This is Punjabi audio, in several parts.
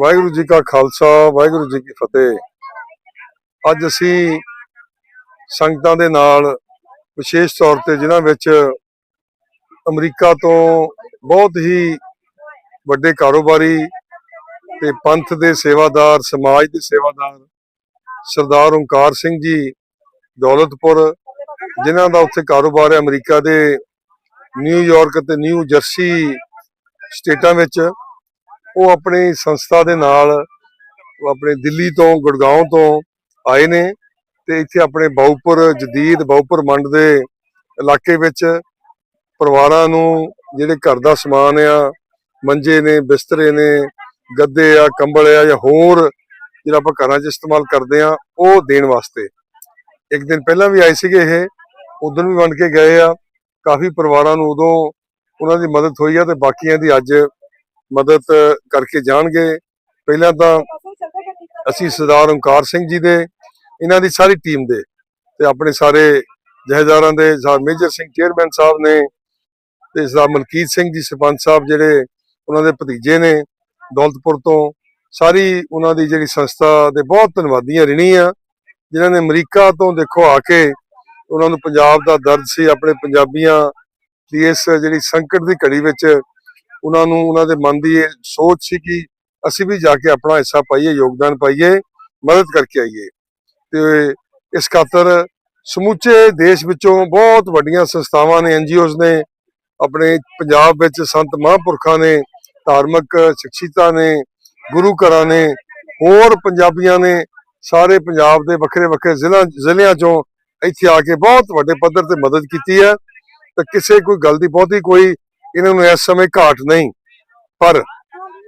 ਵਾਹਿਗੁਰੂ ਜੀ ਕਾ ਖਾਲਸਾ, ਵਾਹਿਗੁਰੂ ਜੀ ਕੀ ਫਤਿਹ। ਅੱਜ ਅਸੀਂ ਸੰਗਤਾਂ ਦੇ ਨਾਲ ਵਿਸ਼ੇਸ਼ ਤੌਰ ਤੇ ਜਿਨ੍ਹਾਂ ਵਿੱਚ ਅਮਰੀਕਾ ਤੋਂ ਬਹੁਤ ਹੀ ਵੱਡੇ ਕਾਰੋਬਾਰੀ ਤੇ ਪੰਥ ਦੇ ਸੇਵਾਦਾਰ, ਸਮਾਜ ਦੇ ਸੇਵਾਦਾਰ ਸਰਦਾਰ ਓਂਕਾਰ ਸਿੰਘ ਜੀ ਦੌਲਤਪੁਰ, ਜਿਨ੍ਹਾਂ ਦਾ ਉੱਥੇ ਕਾਰੋਬਾਰ ਹੈ ਅਮਰੀਕਾ ਦੇ ਨਿਊਯਾਰਕ ਤੇ ਨਿਊ ਜਰਸੀ ਸਟੇਟਾਂ ਵਿੱਚ। ਉਹ ਆਪਣੀ ਸੰਸਥਾ ਦੇ ਨਾਲ ਆਪਣੇ ਦਿੱਲੀ ਤੋਂ ਗੁੜਗਾਉਂ ਤੋਂ ਆਏ ਨੇ ਤੇ ਇੱਥੇ ਆਪਣੇ ਬਾਉਪੁਰ ਜਦੀਦ ਬਾਉਪੁਰ ਮੰਡ ਦੇ ਇਲਾਕੇ ਵਿੱਚ ਪਰਿਵਾਰਾਂ ਨੂੰ ਜਿਹੜੇ ਘਰ ਦਾ ਸਮਾਨ ਆ, ਮੰਜੇ ਨੇ, ਬਿਸਤਰੇ ਨੇ, ਗੱਦੇ ਆ, ਕੰਬਲ ਆ ਜਾਂ ਹੋਰ ਜਿਹੜਾ ਆਪਾਂ ਘਰਾਂ 'ਚ ਇਸਤੇਮਾਲ ਕਰਦੇ ਆ, ਉਹ ਦੇਣ ਵਾਸਤੇ। ਇੱਕ ਦਿਨ ਪਹਿਲਾਂ ਵੀ ਆਏ ਸੀਗੇ ਇਹ ਉਦੋਂ ਵੀ ਵੰਡ ਕੇ ਗਏ ਆ। ਕਾਫੀ ਪਰਿਵਾਰਾਂ ਨੂੰ ਉਦੋਂ ਉਹਨਾਂ ਦੀ ਮਦਦ ਹੋਈ ਆ ਤੇ ਬਾਕੀਆਂ ਦੀ ਅੱਜ ਮਦਦ ਕਰਕੇ ਜਾਣਗੇ। ਪਹਿਲਾਂ ਤਾਂ ਅਸੀਂ ਸਰਦਾਰ ਓਂਕਾਰ ਸਿੰਘ ਜੀ ਦੇ, ਇਹਨਾਂ ਦੀ ਸਾਰੀ ਟੀਮ ਦੇ ਤੇ ਆਪਣੇ ਸਾਰੇ ਜਹੇਦਾਰਾਂ ਦੇ, ਸਰਦਾਰ ਮੇਜਰ ਸਿੰਘ ਚੇਅਰਮੈਨ ਸਾਹਿਬ ਨੇ ਤੇ ਸਰਦਾਰ ਮਲਕੀਤ ਸਿੰਘ ਜੀ ਸਰਪੰਚ ਸਾਹਿਬ ਜਿਹੜੇ ਉਹਨਾਂ ਦੇ ਭਤੀਜੇ ਨੇ ਦੌਲਤਪੁਰ ਤੋਂ, ਸਾਰੀ ਉਹਨਾਂ ਦੀ ਜਿਹੜੀ ਸੰਸਥਾ ਦੇ ਬਹੁਤ ਧੰਨਵਾਦੀਆਂ ਰਿਣੀ ਆ ਜਿਨ੍ਹਾਂ ਨੇ ਅਮਰੀਕਾ ਤੋਂ ਦੇਖੋ ਆ ਕੇ ਉਹਨਾਂ ਨੂੰ ਪੰਜਾਬ ਦਾ ਦਰਦ ਸੀ, ਆਪਣੇ ਪੰਜਾਬੀਆਂ ਦੀ ਇਸ ਜਿਹੜੀ ਸੰਕਟ ਦੀ ਘੜੀ ਵਿੱਚ ਉਹਨਾਂ ਨੂੰ, ਉਹਨਾਂ ਦੇ ਮਨ ਦੀ ਇਹ ਸੋਚ ਸੀ ਕਿ ਅਸੀਂ ਵੀ ਜਾ ਕੇ ਆਪਣਾ ਹਿੱਸਾ ਪਾਈਏ, ਯੋਗਦਾਨ ਪਾਈਏ, ਮਦਦ ਕਰਕੇ ਆਈਏ। ਤੇ ਇਸ ਖਾਤਰ ਸਮੁੱਚੇ ਦੇਸ਼ ਵਿੱਚੋਂ ਬਹੁਤ ਵੱਡੀਆਂ ਸੰਸਥਾਵਾਂ ਨੇ ਐਨਜੀਓਜ਼ ਨੇ, ਆਪਣੇ ਪੰਜਾਬ ਵਿੱਚ ਸੰਤ ਮਹਾਂਪੁਰਖਾਂ ਨੇ, ਧਾਰਮਿਕ ਸ਼ਖਸੀਅਤਾਂ ਨੇ ਗੁਰੂ ਘਰਾਂ ਨੇ, ਹੋਰ ਪੰਜਾਬੀਆਂ ਨੇ, ਸਾਰੇ ਪੰਜਾਬ ਦੇ ਵੱਖਰੇ ਵੱਖਰੇ ਜ਼ਿਲ੍ਹਾ, ਜ਼ਿਲ੍ਹਿਆਂ ਚੋਂ ਇੱਥੇ ਆ ਕੇ ਬਹੁਤ ਵੱਡੇ ਪੱਧਰ ਤੇ ਮਦਦ ਕੀਤੀ ਹੈ। ਤਾਂ ਕਿਸੇ ਕੋਈ ਗੱਲ ਦੀ ਬਹੁਤੀ ਕੋਈ ਇਹਨਾਂ ਨੂੰ ਇਸ ਸਮੇਂ ਘਾਟ ਨਹੀਂ, ਪਰ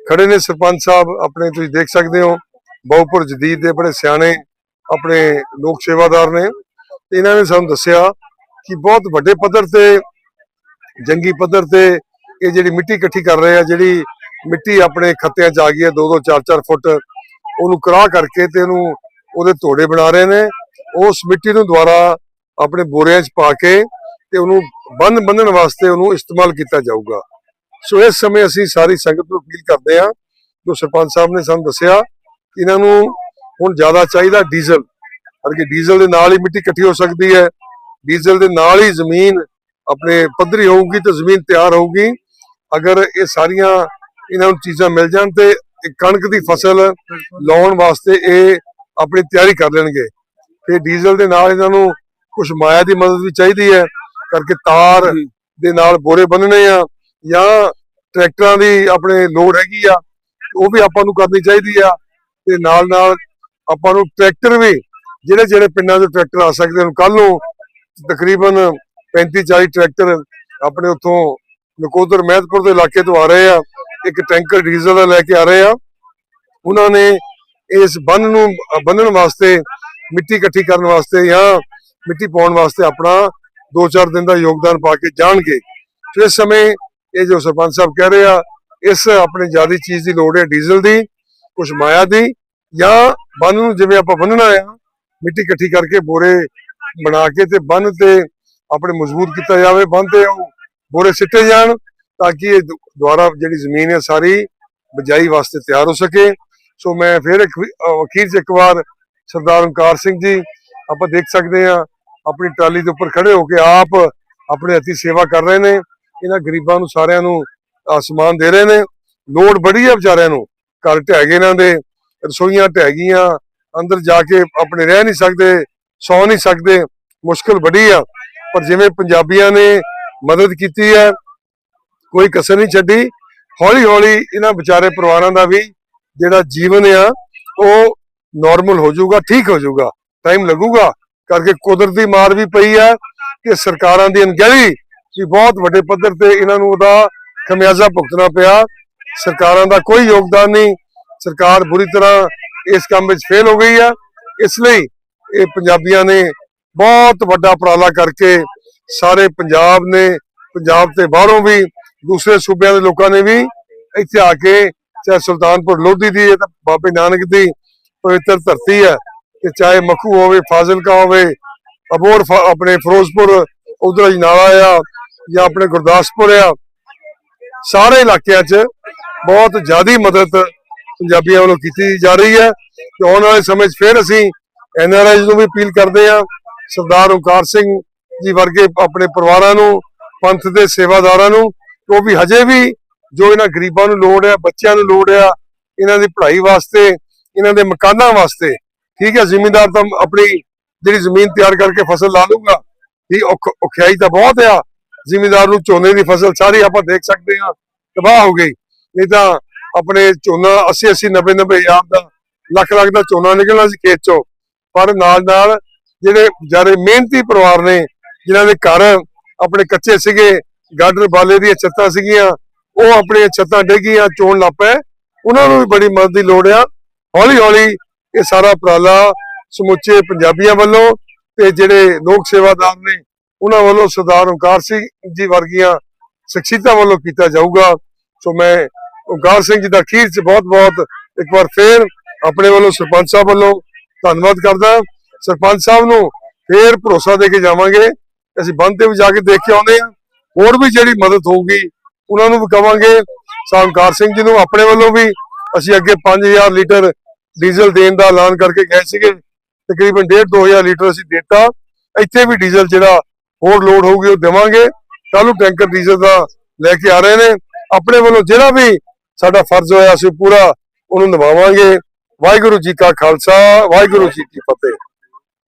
ਖੜੇ ਨੇ ਸਰਪੰਚ ਸਾਹਿਬ, ਆਪਣੇ ਤੁਸੀਂ ਦੇਖ ਸਕਦੇ ਹੋ, ਬਹੁਪੁਰ ਜਦੀਦ ਦੇ ਬੜੇ ਸਿਆਣੇ, ਆਪਣੇ ਲੋਕ ਸੇਵਾਦਾਰ ਨੇ, ਤੇ ਇਹਨਾਂ ਨੇ ਸਾਨੂੰ ਦੱਸਿਆ ਕਿ ਬਹੁਤ ਵੱਡੇ ਪੱਧਰ ਤੇ, ਜੰਗੀ ਪੱਧਰ ਤੇ ਇਹ ਜਿਹੜੀ ਮਿੱਟੀ ਇਕੱਠੀ ਕਰ ਰਹੇ ਆ, ਜਿਹੜੀ ਮਿੱਟੀ ਆਪਣੇ ਖੱਤਿਆਂ 'ਚ ਆ ਗਈ ਹੈ 2-2 4-4 ਫੁੱਟ, ਉਹਨੂੰ ਕਰਾ ਕਰਕੇ ਤੇ ਉਹਨੂੰ ਉਹਦੇ ਤੋੜੇ ਬਣਾ ਰਹੇ ਨੇ, ਉਸ ਮਿੱਟੀ ਨੂੰ ਦੁਬਾਰਾ ਆਪਣੇ ਬੋਰਿਆਂ 'ਚ ਪਾ ਕੇ ਤੇ ਉਹਨੂੰ ਬੰਨ ਬੰਨਣ ਵਾਸਤੇ ਉਹਨੂੰ ਇਸਤੇਮਾਲ ਕੀਤਾ ਜਾਊਗਾ। ਸੋ ਇਸ ਸਮੇਂ ਅਸੀਂ ਸਾਰੀ ਸੰਗਤ ਨੂੰ ਅਪੀਲ ਕਰਦੇ ਹਾਂ। ਜੋ ਸਰਪੰਚ ਸਾਹਿਬ ਨੇ ਸਾਨੂੰ ਦੱਸਿਆ ਇਹਨਾਂ ਨੂੰ ਹੁਣ ਜ਼ਿਆਦਾ ਚਾਹੀਦਾ ਡੀਜ਼ਲ। ਕਰਕੇ ਡੀਜ਼ਲ ਦੇ ਨਾਲ ਹੀ ਮਿੱਟੀ ਇਕੱਠੀ ਹੋ ਸਕਦੀ ਹੈ। ਡੀਜ਼ਲ ਦੇ ਨਾਲ ਹੀ ਜ਼ਮੀਨ ਆਪਣੇ ਪੱਧਰੀ ਹੋਊਗੀ ਤੇ ਜ਼ਮੀਨ ਤਿਆਰ ਹੋਊਗੀ। ਅਗਰ ਇਹ ਸਾਰੀਆਂ ਇਹਨਾਂ ਨੂੰ ਚੀਜ਼ਾਂ ਮਿਲ ਜਾਣ ਤੇ ਕਣਕ ਦੀ ਫਸਲ ਲਾਉਣ ਵਾਸਤੇ ਇਹ ਆਪਣੀ ਤਿਆਰੀ ਕਰ ਲੈਣਗੇ। ਤੇ ਡੀਜ਼ਲ ਦੇ ਨਾਲ ਇਹਨਾਂ ਨੂੰ ਕੁਝ ਮਾਇਆ ਦੀ ਮਦਦ ਵੀ ਚਾਹੀਦੀ ਹੈ। ਕਰਕੇ ਤਾਰ ਦੇ ਨਾਲ ਬੋਰੇ ਬੰਨਣੇ ਆ ਜਾਂ ਟਰੈਕਟਰਾਂ ਦੀ ਆਪਣੇ ਲੋਡ ਹੈਗੀ ਆ ਉਹ ਵੀ ਆਪਾਂ ਨੂੰ ਕਰਨੀ ਚਾਹੀਦੀ ਆ। ਤੇ ਨਾਲ ਨਾਲ ਆਪਾਂ ਨੂੰ ਟਰੈਕਟਰ ਵੀ ਜਿਹੜੇ ਜਿਹੜੇ ਪਿੰਡਾਂ ਦੇ ਟਰੈਕਟਰ ਆ ਸਕਦੇ ਹਨ ਕੱਲ ਨੂੰ ਤਕਰੀਬਨ 35 40 ਟਰੈਕਟਰ ਆਪਣੇ ਉੱਥੋਂ ਨਕੋਦਰ ਮਹਿਤਪੁਰ ਦੇ ਇਲਾਕੇ ਤੋਂ ਆ ਰਹੇ ਆ। ਇੱਕ ਟੈਂਕਰ ਡੀਜ਼ਲ ਦਾ ਲੈ ਕੇ ਆ ਰਹੇ ਆ। ਉਹਨਾਂ ਨੇ ਇਸ ਬੰਨ ਨੂੰ ਬੰਨਣ ਵਾਸਤੇ ਮਿੱਟੀ ਇਕੱਠੀ ਕਰਨ ਵਾਸਤੇ ਜਾਂ ਮਿੱਟੀ ਪਾਉਣ ਵਾਸਤੇ ਆਪਣਾ 2-4 ਦਿਨ ਦਾ ਯੋਗਦਾਨ ਪਾ ਕੇ ਜਾਣਗੇ। ਇਸ ਸਮੇਂ ਇਹ ਜੋ ਸਰਪੰਚ ਸਾਹਿਬ ਕਹਿ ਰਹੇ ਆ, ਇਸ ਆਪਣੇ ਜਿਆਦੀ ਚੀਜ਼ ਦੀ ਲੋੜ ਹੈ, ਡੀਜ਼ਲ ਦੀ ਕੁਝ ਮਾਇਆ ਦੀ, ਜਾਂ ਬੰਨ ਨੂੰ ਜਿਵੇਂ ਆਪਾਂ ਬੰਨਣਾ ਆ, ਮਿੱਟੀ ਇਕੱਠੀ ਕਰਕੇ ਬੋਰੇ ਬਣਾ ਕੇ ਤੇ ਬੰਨ ਤੇ ਆਪਣੇ ਮਜ਼ਬੂਤ ਕੀਤਾ ਜਾਵੇ, ਬੰਨ ਤੇ ਉਹ ਬੋਰੇ ਸਿੱਟੇ ਜਾਣ ਤਾਂ ਕਿ ਇਹ ਦੁਆਰਾ ਜਿਹੜੀ ਜ਼ਮੀਨ ਹੈ ਸਾਰੀ ਬਜਾਈ ਵਾਸਤੇ ਤਿਆਰ ਹੋ ਸਕੇ। ਸੋ ਮੈਂ ਫਿਰ ਇੱਕ ਅਖੀਰ 'ਚ ਇੱਕ ਵਾਰ ਸਰਦਾਰ ਓਂਕਾਰ ਸਿੰਘ ਜੀ, ਆਪਾਂ ਦੇਖ ਸਕਦੇ ਆ ਆਪਣੀ ਟਰਾਲੀ ਦੇ ਉੱਪਰ ਖੜੇ ਹੋ ਕੇ ਆਪ ਆਪਣੇ ਹੱਥੀ ਸੇਵਾ ਕਰ ਰਹੇ ਨੇ। ਇਹਨਾਂ ਗਰੀਬਾਂ ਨੂੰ ਸਾਰਿਆਂ ਨੂੰ ਅਹ ਦੇ ਰਹੇ ਨੇ। ਲੋੜ ਬੜੀ ਹੈ ਵਿਚਾਰਿਆਂ ਨੂੰ। ਘਰ ਢਹਿ ਗਏ ਇਹਨਾਂ ਦੇ, ਰਸੋਈਆਂ ਢਹਿ ਗਈਆਂ, ਅੰਦਰ ਜਾ ਕੇ ਆਪਣੇ ਰਹਿ ਨਹੀਂ ਸਕਦੇ, ਸੌ ਨਹੀਂ ਸਕਦੇ, ਮੁਸ਼ਕਲ ਬੜੀ ਆ। ਪਰ ਜਿਵੇਂ ਪੰਜਾਬੀਆਂ ਨੇ ਮਦਦ ਕੀਤੀ ਹੈ, ਕੋਈ ਕਸਰ ਨਹੀਂ ਛੱਡੀ। ਹੌਲੀ ਹੌਲੀ ਇਹਨਾਂ ਵਿਚਾਰੇ ਪਰਿਵਾਰਾਂ ਦਾ ਵੀ ਜਿਹੜਾ ਜੀਵਨ ਆ, ਉਹ ਨਾਰਮਲ ਹੋ ਜਾਊਗਾ, ਠੀਕ ਹੋ ਜਾਊਗਾ। ਟਾਈਮ ਲੱਗੂਗਾ। ਕਰਕੇ ਕੁਦਰਤੀ ਮਾਰ ਵੀ ਪਈ ਹੈ ਕਿ ਸਰਕਾਰਾਂ ਦੀ ਅਣਗਹਿਲੀ ਕਿ ਬਹੁਤ ਵੱਡੇ ਪੱਧਰ ਤੇ ਇਹਨਾਂ ਨੂੰ ਉਹਦਾ ਖਮਿਆਜ਼ਾ ਭੁਗਤਣਾ ਪਿਆ। ਸਰਕਾਰਾਂ ਦਾ ਕੋਈ ਯੋਗਦਾਨ ਨਹੀਂ। ਸਰਕਾਰ ਬੁਰੀ ਤਰ੍ਹਾਂ ਇਸ ਕੰਮ ਵਿੱਚ ਫੇਲ ਹੋ ਗਈ ਆ ਇਸ ਲਈ ਇਹ ਪੰਜਾਬੀਆਂ ਨੇ ਬਹੁਤ ਵੱਡਾ ਉਪਰਾਲਾ ਕਰਕੇ ਸਾਰੇ ਪੰਜਾਬ ਨੇ, ਪੰਜਾਬ ਤੇ ਬਾਹਰੋਂ ਵੀ, ਦੂਸਰੇ ਸੂਬਿਆਂ ਦੇ ਲੋਕਾਂ ਨੇ ਵੀ ਇੱਥੇ ਆ ਕੇ ਚਾਹੇ ਸੁਲਤਾਨਪੁਰ ਲੋਧੀ ਦੀ ਹੈ ਤਾਂ ਬਾਬੇ ਨਾਨਕ ਦੀ ਪਵਿੱਤਰ ਧਰਤੀ ਹੈ। ਤੇ ਚਾਹੇ ਮਖੂ ਹੋਵੇ, ਫਾਜ਼ਿਲਕਾ ਹੋਵੇ ਅਬੋਰ ਆਪਣੇ ਫਿਰੋਜ਼ਪੁਰ ਉਧਰ ਅਜਨਾਲਾ ਆ ਜਾਂ ਆਪਣੇ ਗੁਰਦਾਸਪੁਰ ਆ, ਸਾਰੇ ਇਲਾਕਿਆਂ 'ਚ ਬਹੁਤ ਜ਼ਿਆਦੀ ਮਦਦ ਪੰਜਾਬੀਆਂ ਵੱਲੋਂ ਕੀਤੀ ਜਾ ਰਹੀ ਹੈ। ਤੇ ਆਉਣ ਵਾਲੇ ਸਮੇਂ 'ਚ ਫਿਰ ਅਸੀਂ ਐਨਆਰਆਈ ਨੂੰ ਵੀ ਅਪੀਲ ਕਰਦੇ ਹਾਂ। ਸਰਦਾਰ ਓਂਕਾਰ ਸਿੰਘ ਜੀ ਵਰਗੇ ਆਪਣੇ ਪਰਿਵਾਰਾਂ ਨੂੰ, ਪੰਥ ਦੇ ਸੇਵਾਦਾਰਾਂ ਨੂੰ, ਉਹ ਵੀ ਹਜੇ ਵੀ ਜੋ ਇਹਨਾਂ ਗਰੀਬਾਂ ਨੂੰ ਲੋੜ ਹੈ, ਬੱਚਿਆਂ ਨੂੰ ਲੋੜ ਆ ਇਹਨਾਂ ਦੀ ਪੜ੍ਹਾਈ ਵਾਸਤੇ, ਇਹਨਾਂ ਦੇ ਮਕਾਨਾਂ ਵਾਸਤੇ ਠੀਕ ਹੈ, ਜ਼ਿਮੀਂਦਾਰ ਤਾਂ ਆਪਣੀ ਜਿਹੜੀ ਜ਼ਮੀਨ ਤਿਆਰ ਕਰਕੇ ਫਸਲ ਲਾ ਲੂਗਾ ਇਹ ਔਖਿਆਈ ਤਾਂ ਬਹੁਤ ਆ। ਜ਼ਿਮੀਂਦਾਰ ਨੂੰ ਝੋਨੇ ਦੀ ਫਸਲ ਸਾਰੀ ਆਪਾਂ ਦੇਖ ਸਕਦੇ ਹਾਂ, ਤਬਾਹ ਹੋ ਗਈ। ਨਹੀਂ ਤਾਂ ਆਪਣੇ ਝੋਨਾ 80 80 90 90 ਹਜ਼ਾਰ ਦਾ ਲੱਖ ਲੱਖ ਦਾ ਝੋਨਾ ਨਿਕਲਣਾ ਸੀ ਖੇਤ। ਚੋਂ ਪਰ ਨਾਲ ਨਾਲ ਜਿਹੜੇ ਵਿਚਾਰੇ ਮਿਹਨਤੀ ਪਰਿਵਾਰ ਨੇ, ਜਿਨ੍ਹਾਂ ਦੇ ਘਰ ਆਪਣੇ ਕੱਚੇ ਸੀਗੇ, ਗਾਡਰ ਬਾਲੇ ਦੀਆਂ ਛੱਤਾਂ ਸੀਗੀਆਂ, ਉਹ ਆਪਣੀਆਂ ਛੱਤਾਂ ਡੇਗੀਆਂ ਚੋਣ ਲੱਪੇ ਉਹਨਾਂ ਨੂੰ ਵੀ ਬੜੀ ਮਦਦ ਦੀ ਲੋੜ ਆ। ਹੌਲੀ ਹੌਲੀ ਇਹ ਸਾਰਾ ਉਪਰਾਲਾ ਸਮੁੱਚੇ ਪੰਜਾਬੀਆਂ ਵੱਲੋਂ ਤੇ ਜਿਹੜੇ ਲੋਕ ਸੇਵਾਦਾਰ ਨੇ, ਉਹਨਾਂ ਵੱਲੋਂ ਸਰਦਾਰ ਓਂਕਾਰ ਸਿੰਘ ਜੀ ਵਰਗੀਆਂ ਸ਼ਖਸੀਅਤਾਂ ਵੱਲੋਂ ਕੀਤਾ ਜਾਊਗਾ। ਸੋ ਮੈਂ ਓਂਕਾਰ ਸਿੰਘ ਜੀ ਦਾ ਅਖੀਰ ਚ ਬਹੁਤ ਬਹੁਤ ਇੱਕ ਵਾਰ ਫੇਰ ਆਪਣੇ ਵੱਲੋਂ ਸਰਪੰਚ ਸਾਹਿਬ ਵੱਲੋਂ ਧੰਨਵਾਦ ਕਰਦਾ। ਸਰਪੰਚ ਸਾਹਿਬ ਨੂੰ ਫੇਰ ਭਰੋਸਾ ਦੇ ਕੇ ਜਾਵਾਂਗੇ। ਅਸੀਂ ਬੰਦ ਤੇ ਵੀ ਜਾ ਕੇ ਦੇਖ ਕੇ ਆਉਂਦੇ ਆ ਹੋਰ ਵੀ ਜਿਹੜੀ ਮਦਦ ਹੋਊਗੀ, ਉਹਨਾਂ ਨੂੰ ਵੀ ਕਵਾਂਗੇ। ਸਾਹਮਕਾਰ ਸਿੰਘ ਜੀ ਨੂੰ ਆਪਣੇ ਵੱਲੋਂ ਵੀ ਅਸੀਂ ਅੱਗੇ 5000 ਲੀਟਰ ਡੀਜ਼ਲ ਦੇਣ ਦਾ ਐਲਾਨ ਕਰਕੇ ਗਏ ਸੀਗੇ। ਤਕਰੀਬਨ 1.5 2000 ਲੀਟਰ ਅਸੀਂ ਦਿੱਤਾ। ਇੱਥੇ ਵੀ ਡੀਜ਼ਲ ਜਿਹੜਾ ਹੋਰ ਲੋਡ ਹੋਊਗੀ ਉਹ ਦੇਵਾਂਗੇ। ਕੱਲ੍ਹ ਨੂੰ ਟੈਂਕਰ ਡੀਜ਼ਲ ਦਾ ਲੈ ਕੇ ਆ ਰਹੇ ਨੇ। ਆਪਣੇ ਵੱਲੋਂ ਜਿਹੜਾ ਵੀ ਸਾਡਾ ਫਰਜ਼ ਹੋਇਆ, ਅਸੀਂ ਪੂਰਾ ਉਹਨੂੰ ਨਿਭਾਵਾਂਗੇ। ਵਾਹਿਗੁਰੂ ਜੀ ਕਾ ਖਾਲਸਾ, ਵਾਹਿਗੁਰੂ ਜੀ ਕੀ ਫਤਿਹ।